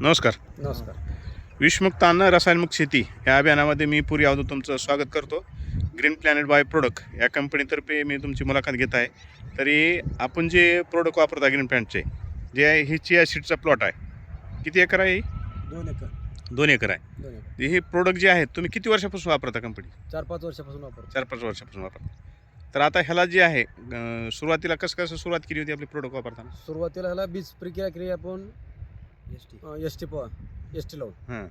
नमस्कार. नमस्कार. विषमुक्त अन्न रसायनमुक्त शेती या अभियानामध्ये मी पुरी अवधूत तुमचं स्वागत करतो. ग्रीन प्लॅनेट बाय प्रोडक्ट या कंपनीतर्फे मी तुमची मुलाखत घेत आहे. तरी आपण जे प्रोडक्ट वापरता ग्रीन प्लॅनेटचे जे आहे ही चिया सीडचा प्लॉट आहे. किती एकर आहे? दोन एकर. दोन एकर आहे. हे प्रोडक्ट जे आहेत तुम्ही किती वर्षापासून वापरता कंपनी चार पाच वर्षापासून वापरतो. चार पाच वर्षापासून वापरता. तर आता ह्याला जे आहे सुरुवातीला कसं कसं सुरुवात केली होती आपली प्रोडक्ट वापरताना? सुरुवातीला ह्याला बीज प्रक्रिया केली आपण S T. S T S T लावून. हां.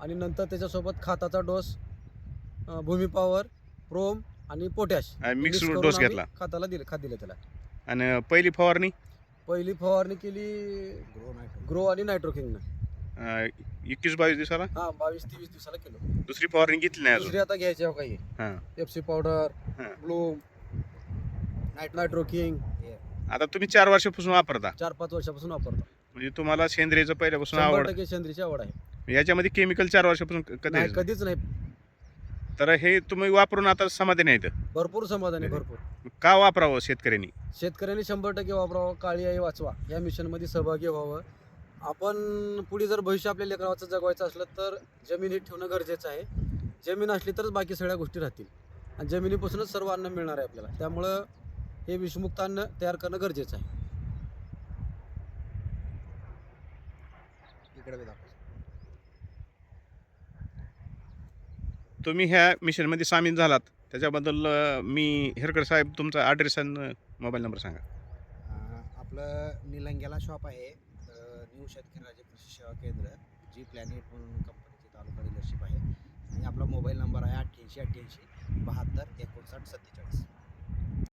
आणि नंतर त्याच्यासोबत खताचा डोस भूमी पॉवर प्रोम आणि पोटॅश मिक्स डोस घेतला. खताला दिले खत दिलं त्याला. आणि पहिली फवारणी? पहिली फवारणी केली ग्रो आणि नायट्रोकिंगनं अं, एकवीस बावीस दिवसाला? हा बावीस तेवीस दिवसाला केलो. दुसरी फवारणी घेतली नाही अजून? दुसरी आता घ्यायची काही हां. एफ सी पावडर हां. ब्लूम नायट्रोकिंग आता तुम्ही चार वर्षापासून वापरता? चार पाच वर्षापासून वापरतो. म्हणजे तुम्हाला सेंद्रियचं पहिल्यापासून आवड. टक्के सेंद्रीची आवड आहे. याच्यामध्ये केमिकल चार वर्षापासून क- कधी नाही? कधीच नाही. तर हे तुम्ही वापरून आता समाधानी आहेत? भरपूर समाधान आहे भरपूर. का वापरावं शेतकऱ्यांनी? शेतकऱ्यांनी शंभर टक्के वापरावं काळी आई वाचवा. या मिशनमध्ये सहभागी व्हावं. आपण पुढे जर भविष्य आपल्या लेकराचं जगवायचं असलं तर जमीन ही ठेवणं गरजेचं आहे. जमीन असली तरच बाकी सगळ्या गोष्टी राहतील. आणि जमिनीपासूनच सर्व अन्न मिळणार आहे आपल्याला. त्यामुळं हे विषमुक्त अन्न तयार करणं गरजेचं आहे. तुम्ही ह्या मिशनमध्ये सामील झालात. त्याच्याबद्दल मी हेरकर साहेब तुमचा ॲड्रेस आणि मोबाईल नंबर सांगा. आपलं निलंग्याला शॉप आहे. न्यू शेतकरी राज्य कृषी सेवा केंद्र जी प्लॅनेट म्हणून कंपनीची तालुका डीलरशिप आहे. आणि आपला मोबाईल नंबर आहे अठ्ठ्याऐंशी अठ्ठ्याऐंशी बहात्तर एकोणसाठ सत्तेचाळीस.